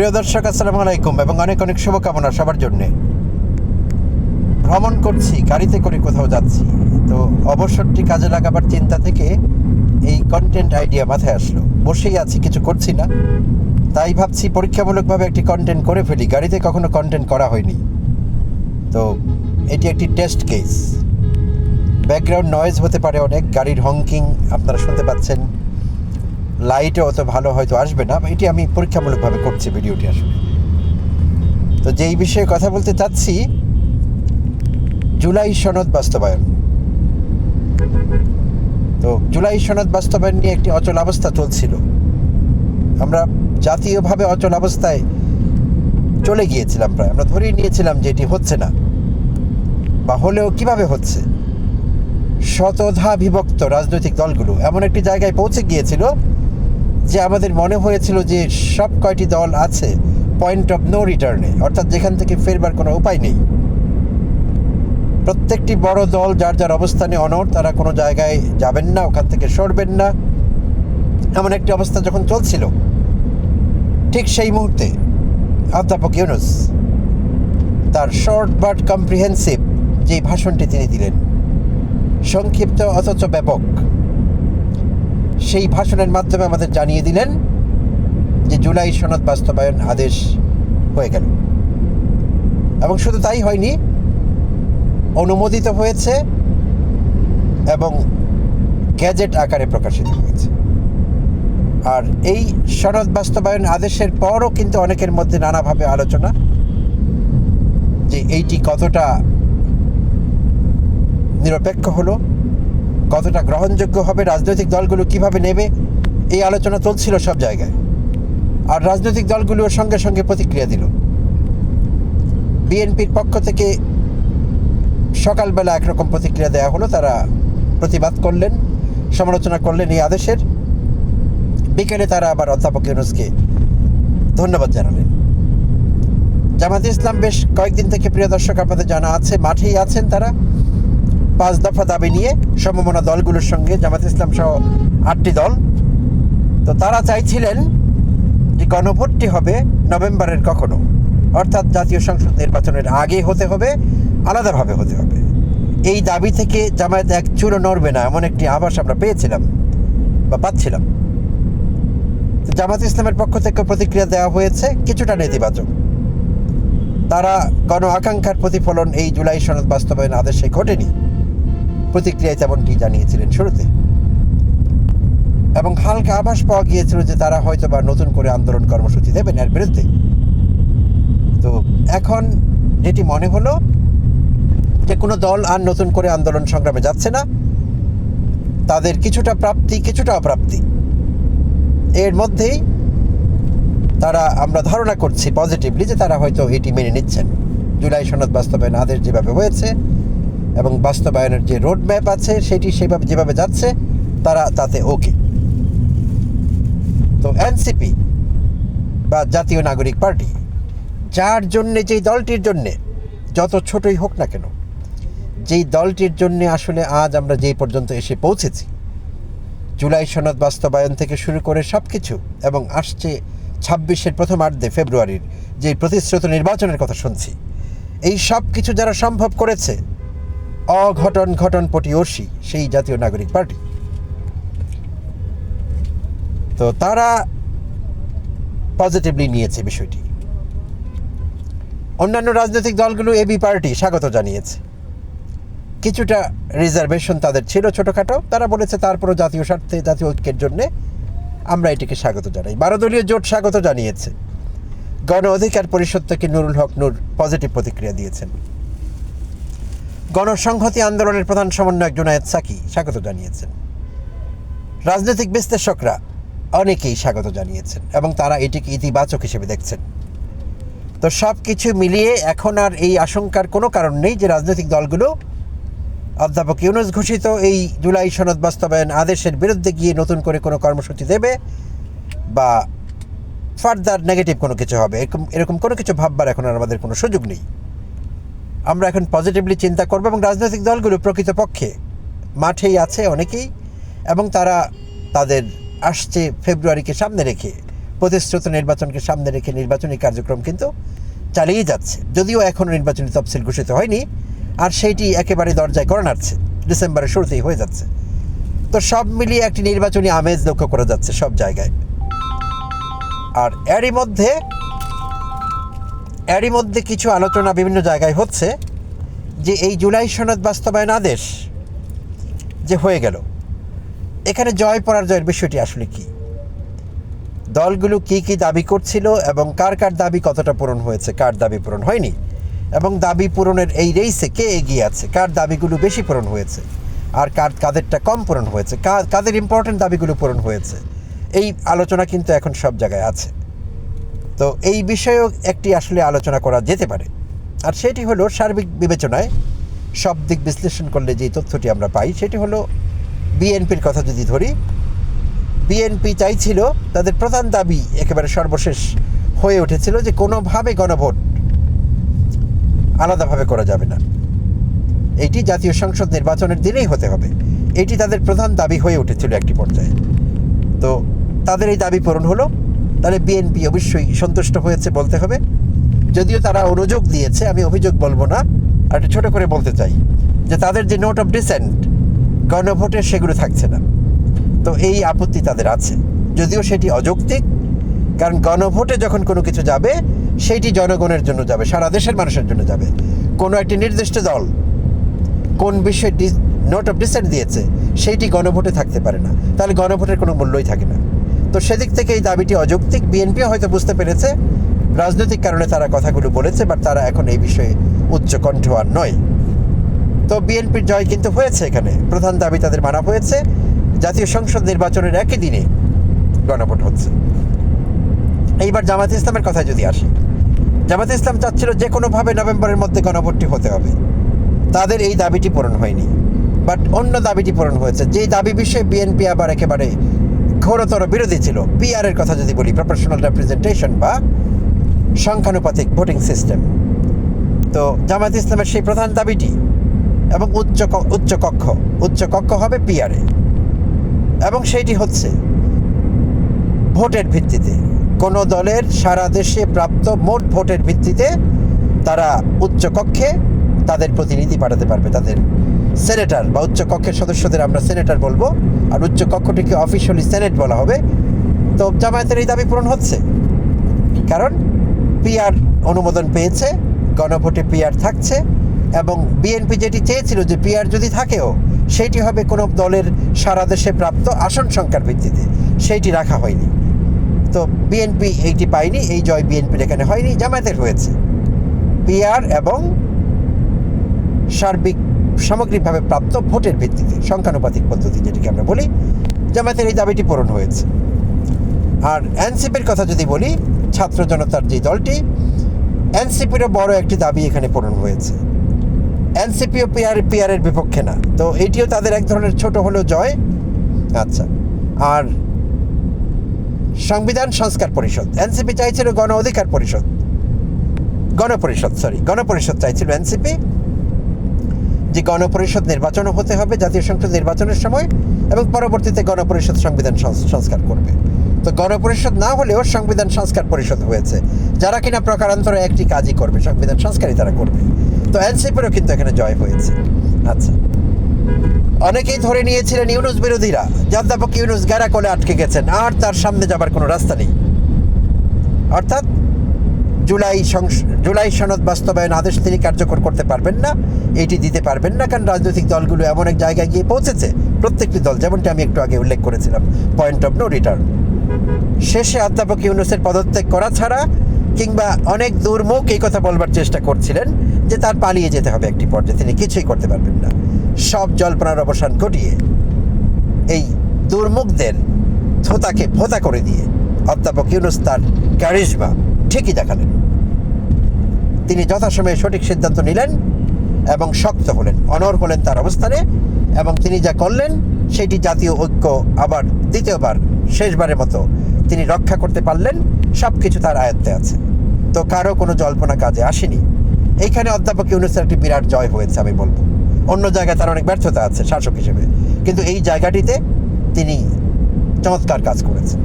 প্রিয় দর্শক, আসসালামু আলাইকুম এবং অনেক অনেক শুভকামনা সবার জন্যে। ভ্রমণ করছি, গাড়িতে করে কোথাও যাচ্ছি, তো অবসরটি কাজে লাগাবার চিন্তা থেকে এই কন্টেন্ট আইডিয়া মাথায় আসলো। বসেই আছি, কিছু করছি না। তাই ভাবছি পরীক্ষামূলকভাবে একটি কন্টেন্ট করে ফেলি। গাড়িতে কখনো কন্টেন্ট করা হয়নি। তো এটি একটি টেস্ট কেস ব্যাকগ্রাউন্ড নয়েজ হতে পারে অনেক, গাড়ির হংকিং আপনারা শুনতে পাচ্ছেন। লাইটও অত ভালো হয়তো আসবে না, এটি আমি পরীক্ষামূলকভাবে করছি ভিডিওটি আসলে। তো যেই বিষয়ে কথা বলতে চাচ্ছি, জুলাই সনদ বাস্তবায়ন। তো জুলাই সনদ বাস্তবায়ন নিয়ে একটি অচল অবস্থা চলছিল। আমরা জাতীয়ভাবে অচল অবস্থায় চলে গিয়েছিলাম প্রায়। আমরা ধরেই নিয়েছিলাম যে এটি হচ্ছে না। বা হলেও কীভাবে হচ্ছে? শতধা বিভক্ত রাজনৈতিক দলগুলো এমন একটি জায়গায় পৌঁছে গিয়েছিল যে আমাদের মনে হয়েছিল যে সব কয়টি দল আছে পয়েন্ট অফ নো রিটার্নে অর্থাৎ যেখান থেকে ফেরবার কোনো উপায় নেই। প্রত্যেকটি বড় দল যার যার অবস্থানে অনড়, তারা কোনো জায়গায় যাবেন না, ওখান থেকে সরবেন না। এমন একটি অবস্থা যখন চলছিল, ঠিক সেই মুহূর্তে অধ্যাপক ইউনুস তার শর্ট বাট কম্প্রিহেন্সিভ যে ভাষণটি তিনি দিলেন, সংক্ষিপ্ত অথচ ব্যাপক সেই ভাষণের মাধ্যমে আমাদের জানিয়ে দিলেন যে জুলাই সনদ বাস্তবায়ন আদেশ হয়ে গেল। এবং শুধু তাই হয়নি, অনুমোদিত হয়েছে এবং গ্যাজেট আকারে প্রকাশিত হয়েছে। আর এই সনদ বাস্তবায়ন আদেশের পরও কিন্তু অনেকের মধ্যে নানাভাবে আলোচনা যে এইটি কতটা নিরপেক্ষ হলো কতটা গ্রহণযোগ্য হবে, রাজনৈতিক দলগুলো কীভাবে নেবে, এই আলোচনা চলছিল সব জায়গায়। আর রাজনৈতিক দলগুলোর সঙ্গে সঙ্গে প্রতিক্রিয়া দিল। বিএনপির পক্ষ থেকে সকালবেলা একরকম প্রতিক্রিয়া দেওয়া হলো, তারা প্রতিবাদ করলেন, সমালোচনা করলেন এই আদেশের। বিকেলে তারা আবার অধ্যাপক ইউনুসকে ধন্যবাদ জানালেন। জামাতে ইসলাম বেশ কয়েকদিন থেকে প্রিয় দর্শক, আপনাদের জানা আছে, মাঠেই আছেন তারা। পাঁচ দফা দাবি নিয়ে সমমনা দলগুলোর সঙ্গে জামাত ইসলাম সহ আটটি দল। তো তারা চাইছিলেন যে গণভোটটি হবে নভেম্বরের কখনো। অর্থাৎ জাতীয় সংসদ নির্বাচনের আগে হতে হবে, আলাদাভাবে হতে হবে। এই দাবি থেকে জামায়াত এক চুলো নড়বে না, এমন একটি আভাস আমরা পেয়েছিলাম বা পাচ্ছিলাম। জামাত ইসলামের পক্ষ থেকে প্রতিক্রিয়া দেওয়া হয়েছে কিছুটা নেতিবাচক। তারা গণ আকাঙ্ক্ষার প্রতিফলন এই জুলাই সনদ বাস্তবায়ন আদেশে ঘটেনি। প্রতিক্রিয়ায় তেমনটি জানিয়েছিলেন শুরুতে। এবং হালকা আভাস পাওয়া গিয়েছিল যে তারা হয়তো বা নতুন করে আন্দোলন কর্মসূচি দেবেন এর বিরুদ্ধে। তো এখন যেটি মনে হলো যে কোনো দল আর নতুন করে আন্দোলন সংগ্রামে যাচ্ছে না, তাদের কিছুটা প্রাপ্তি, কিছুটা অপ্রাপ্তি। এর মধ্যেই তারা আমরা ধারণা করছি পজিটিভলি যে তারা হয়তো এটি মেনে নিচ্ছেন। জুলাই সনদ বাস্তবায়ন আদেশ যেভাবে হয়েছে এবং বাস্তবায়নের যে রোড ম্যাপ আছে, সেটি সেভাবে যেভাবে যাচ্ছে, তারা তাতে ওকে তো এনসিপি বা জাতীয় নাগরিক পার্টি, যার জন্যে, যেই দলটির জন্যে, যত ছোটই হোক না কেন, যেই দলটির জন্যে আসলে আজ আমরা যেই পর্যন্ত এসে পৌঁছেছি, জুলাই সনদ বাস্তবায়ন থেকে শুরু করে সব কিছু এবং আসছে ছাব্বিশের প্রথম প্রথমার্ধে ফেব্রুয়ারির যে প্রতিশ্রুত নির্বাচনের কথা শুনছি, এই সব কিছু যারা সম্ভব করেছে অঘটন ঘটন পটিয়সী সেই জাতীয় নাগরিক পার্টি। তো তারা পজিটিভলি নিয়েছে বিষয়টি। অন্যান্য রাজনৈতিক দলগুলো এবি পার্টি স্বাগত জানিয়েছে। কিছুটা রিজার্ভেশন তাদের ছিল ছোটোখাটো, তারা বলেছে তারপরও জাতীয় স্বার্থে, জাতীয় ঐক্যের জন্যে আমরা এটিকে স্বাগত জানাই। বারো দলীয় জোট স্বাগত জানিয়েছে। গণ অধিকার পরিষদ থেকে নুরুল হক নূর পজিটিভ প্রতিক্রিয়া দিয়েছেন। গণসংহতি আন্দোলনের প্রধান সমন্বয়ক জুনায়েদ সাকি স্বাগত জানিয়েছেন। রাজনৈতিক বিশ্লেষকরা অনেকেই স্বাগত জানিয়েছেন এবং তারা এটিকে ইতিবাচক হিসেবে দেখছেন। তো সব কিছু মিলিয়ে এখন আর এই আশঙ্কার কোনো কারণ নেই যে রাজনৈতিক দলগুলো অধ্যাপক ইউনুস ঘোষিত এই জুলাই সনদ বাস্তবায়ন আদেশের বিরুদ্ধে গিয়ে নতুন করে কোনো কর্মসূচি দেবে বা ফার্দার নেগেটিভ কোনো কিছু হবে, এরকম এরকম কোনো কিছু ভাববার এখন আর আমাদের কোনো সুযোগ নেই। আমরা এখন পজিটিভলি চিন্তা করব এবং রাজনৈতিক দলগুলো প্রকৃতপক্ষে মাঠেই আছে অনেকেই, এবং তারা তাদের আসছে ফেব্রুয়ারিকে সামনে রেখে, প্রতিশ্রুত নির্বাচনকে সামনে রেখে নির্বাচনী কার্যক্রম কিন্তু চালিয়ে যাচ্ছে। যদিও এখনও নির্বাচনী তফসিল ঘোষিত হয়নি, আর সেইটি একেবারে দরজায় করে নাড়ছে। ডিসেম্বরের শুরুতেই হয়ে যাচ্ছে। তো সব মিলিয়ে একটি নির্বাচনী আমেজ লক্ষ্য করা যাচ্ছে সব জায়গায়। আর এরই মধ্যে এরই মধ্যে কিছু আলোচনা বিভিন্ন জায়গায় হচ্ছে যে এই জুলাই সনদ বাস্তবায়ন আদেশ যে হয়ে গেল, এখানে জয় পরাজয়ের বিষয়টি আসলে কি? দলগুলো কি কি দাবি করছিল এবং কার কার দাবি কতটা পূরণ হয়েছে, কার দাবি পূরণ হয়নি এবং দাবি পূরণের এই রেইসে কে এগিয়ে আছে, কার দাবিগুলো বেশি পূরণ হয়েছে আর কার, কাদেরটা কম পূরণ হয়েছে কাদের ইম্পর্টেন্ট দাবিগুলো পূরণ হয়েছে, এই আলোচনা কিন্তু এখন সব জায়গায় আছে। তো এই বিষয়েও একটি আসলে আলোচনা করা যেতে পারে। আর সেটি হলো সার্বিক বিবেচনায় সব দিক বিশ্লেষণ করলে যে তথ্যটি আমরা পাই, সেটি হলো বিএনপির কথা যদি ধরি, বিএনপি চাইছিল, তাদের প্রধান দাবি একেবারে সর্বশেষ হয়ে উঠেছিল যে কোনোভাবে গণভোট আলাদাভাবে করা যাবে না। এটি জাতীয় সংসদ নির্বাচনের দিনেই হতে হবে। এটি তাদের প্রধান দাবি হয়ে উঠেছিল একটি পর্যায়ে। তো তাদের এই দাবি পূরণ হলো। তাহলে বিএনপি অবশ্যই সন্তুষ্ট হয়েছে বলতে হবে। যদিও তারা অনুযোগ দিয়েছে, আমি অভিযোগ বলব না, আর একটু ছোটো করে বলতে চাই যে তাদের যে নোট অফ ডিসেন্ট গণভোটে সেগুলো থাকছে না। তো এই আপত্তি তাদের আছে। যদিও সেটি অযৌক্তিক, কারণ গণভোটে যখন কোনো কিছু যাবে সেইটি জনগণের জন্য যাবে, সারা দেশের মানুষের জন্য যাবে। কোনো একটি নির্দিষ্ট দল কোন বিষয়ে নোট অফ ডিসেন্ট দিয়েছে সেইটি গণভোটে থাকতে পারে না। তাহলে গণভোটের কোনো মূল্যই থাকে না। তো সেদিক থেকে এই দাবিটি অযৌক্তিক। বিএনপিও হয়তো বুঝতে পেরেছে, রাজনৈতিক কারণে তারা কথাগুলো বলেছে, বাট তারা এখন এই বিষয়ে উচ্চ কণ্ঠ আর নয়। তো বিএনপির জয় কিন্তু হয়েছে এখানে। প্রধান দাবি তাদের মানা হয়েছে। জাতীয় সংসদ নির্বাচনের একই দিনে গণভোট হচ্ছে। এইবার জামাত ইসলামের কথায় যদি আসি, জামাত ইসলাম চাচ্ছিল যে কোনোভাবে নভেম্বরের মধ্যে গণভোটটি হতে হবে। তাদের এই দাবিটি পূরণ হয়নি। বাট অন্য দাবিটি পূরণ হয়েছে। যেই দাবি বিষয়ে বিএনপি আবার একেবারে ঘোরতর বিরোধী ছিল। পিআর এর কথা যদি বলি প্রফেশনাল রিপ্রেজেন্টেশন বা সংখ্যানুপাতিক ভোটিং সিস্টেম তো জামাত ইসলামের সেই প্রধান দাবিটি এবং উচ্চ উচ্চ কক্ষ উচ্চ কক্ষ হবে পিআরএ এবং সেইটি হচ্ছে ভোটের ভিত্তিতে। কোনো দলের সারা দেশে প্রাপ্ত মোট ভোটের ভিত্তিতে তারা উচ্চ কক্ষে তাদের প্রতিনিধি পাঠাতে পারবে, তাদের সেনেটার বা উচ্চ কক্ষের সদস্যদের আমরা সেনেটার বলব। আর উচ্চ কক্ষটিকে অফিসিয়ালি সেনেট বলা হবে। তো জামায়াতের এই দাবি পূরণ হচ্ছে। কারণ পিআর অনুমোদন পেয়েছে, গণভোটে পিআর থাকছে, এবং বিএনপি যেটি চেয়েছিল যে পিআর যদি থাকেও সেইটি হবে কোনো দলের সারা দেশে প্রাপ্ত আসন সংখ্যার ভিত্তিতে। সেইটি রাখা হয়নি। তো বিএনপি এইটি পায়নি, এই জয় বিএনপির এখানে হয়নি, জামায়াতের হয়েছে। পিআর এবং সার্বিক সামগ্রিকভাবে প্রাপ্ত ভোটের ভিত্তিতে সংখ্যানুপাতিক পদ্ধতি যেটিকে আমরা বলি, জামায়াতের এই দাবিটি পূরণ হয়েছে। আর এনসিপির কথা যদি বলি, ছাত্র জনতার যে দলটি, এনসিপিরও বড় একটি দাবি এখানে পূরণ হয়েছে। এনসিপিও পিআর, পিআরের বিপক্ষে না, তো এটিও তাদের এক ধরনের ছোট হলেও জয়। আচ্ছা আর সংবিধান সংস্কার পরিষদ, এনসিপি চাইছিল গণ অধিকার পরিষদ। গণপরিষদ সরি গণপরিষদ চাইছিল এনসিপি। যে গণপরিষদ নির্বাচনও হতে হবে, জাতীয় সংসদ নির্বাচনের সময় এবং পরবর্তীতে গণপরিষদ সংবিধান সংস্কার করবে। তো গণপরিষদ না হলেও সংবিধান সংস্কার পরিষদ হয়েছে। যারা কিনা প্রকারান্তরে একটি কাজই করবে, সংবিধান সংস্কারই তারা করবে। তো এনসিপিরও কিন্তু এখানে জয় হয়েছে। আচ্ছা। অনেকেই ধরে নিয়েছিলেন ইউনুস বিরোধীরা যে অধ্যাপক ইউনুস গেরা কোলে আটকে গেছেন, আর তার সামনে যাবার কোনো রাস্তা নেই। অর্থাৎ জুলাই জুলাই সনদ বাস্তবায়ন আদেশ তিনি কার্যকর করতে পারবেন না, এটি দিতে পারবেন না, কারণ রাজনৈতিক দলগুলো এমন এক জায়গায় গিয়ে পৌঁছেছে, প্রত্যেকটি দল, যেমনটি আমি একটু আগে উল্লেখ করেছিলাম পয়েন্ট অফ নো রিটার্ন শেষে অধ্যাপক ইউনুসের পদত্যাগ করা ছাড়া কিংবা অনেক দুর্মুখ এই কথা বলবার চেষ্টা করছিলেন যে তার পালিয়ে যেতে হবে একটি পর্যায়ে, তিনি কিছুই করতে পারবেন না। সব জল্পনার অবসান ঘটিয়ে এই দুর্মুখদের থোতাকে ভোতা করে দিয়ে অধ্যাপক ইউনুস তার ক্যারিজমা ঠিকই দেখালেন। তিনি যথাসময়ে সঠিক সিদ্ধান্ত নিলেন এবং শক্ত হলেন অনর হলেন তার অবস্থানে এবং তিনি যা করলেন সেটি জাতীয় ঐক্য আবার দ্বিতীয়বার, শেষবারের মতো তিনি রক্ষা করতে পারলেন সব কিছু তার আয়ত্তে আছে। তো কারও কোনো জল্পনা কাজে আসেনি। এইখানে অধ্যাপক ইউনুসের একটি বিরাট জয় হয়েছে, আমি বলব। অন্য জায়গায় তার অনেক ব্যর্থতা আছে শাসক হিসেবে, কিন্তু এই জায়গাটিতে তিনি চমৎকার কাজ করেছেন।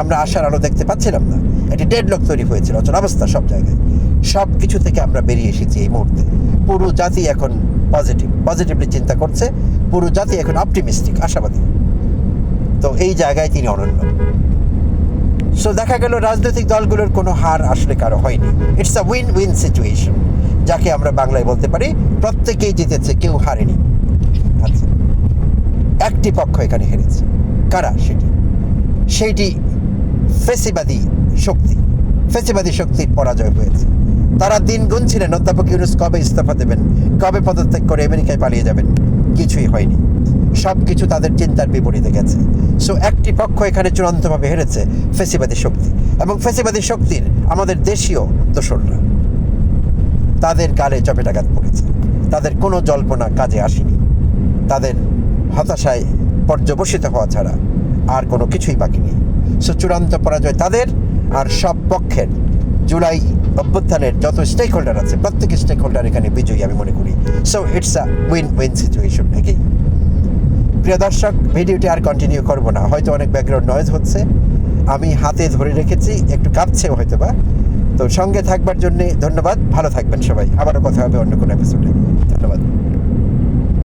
আমরা আশার আলো দেখতে পাচ্ছিলাম না। একটি ডেডলক তৈরি হয়েছিল, অচল অবস্থা সব জায়গায়। সব কিছু থেকে আমরা বেরিয়ে এসেছি এই মুহূর্তে। পুরো জাতি এখন পজিটিভ পজিটিভলি চিন্তা করছে, পুরো জাতি এখন অপটিমিস্টিক আশাবাদী। তো এই জায়গায় তিনি অনন্য। সো দেখা গেল রাজনৈতিক দলগুলোর কোনো হার আসলে কারও হয়নি। It's a win win situation যাকে আমরা বাংলায় বলতে পারি, প্রত্যেকেই জিতেছে, কেউ হারেনি। আচ্ছা একটি পক্ষ এখানে হেরেছে। কারা? সেটি। সেইটি ফেসিবাদী শক্তি। ফেসিবাদী শক্তির পরাজয় হয়েছে। তারা দিন গুনছিলেন অধ্যাপক ইউনুস কবে ইস্তফা দেবেন? কবে পদত্যাগ করে আমেরিকায় পালিয়ে যাবেন? কিছুই হয়নি। সব কিছু তাদের চিন্তার বিপরীতে গেছে। সো একটি পক্ষ এখানে চূড়ান্তভাবে হেরেছে, ফেসিবাদী শক্তি। এবং ফেসিবাদী শক্তির আমাদের দেশীয় দোসররা। তাদের গালে চপেটাঘাত পড়েছে। তাদের কোনো জল্পনা কাজে আসেনি। তাদের হতাশায় পর্যবসিত হওয়া ছাড়া আর কোনো কিছুই বাকি নেই। সো চূড়ান্ত পরাজয় তাদের আর সব পক্ষের। জুলাই অভ্যুত্থানের যত স্টেক হোল্ডার আছে প্রত্যেক স্টেক হোল্ডার এখানে বিজয়ী, আমি মনে করি। So it's a win win situation এগেই প্রিয় দর্শক, ভিডিওটি আর কন্টিনিউ করব না। হয়তো অনেক ব্যাকগ্রাউন্ড নয়েজ হচ্ছে। আমি হাতে ধরে রেখেছি, একটু কাঁপছেও হয়তো বা তো সঙ্গে থাকবার জন্যে ধন্যবাদ। ভালো থাকবেন সবাই। আবারও কথা হবে অন্য কোনো এপিসোডে ধন্যবাদ।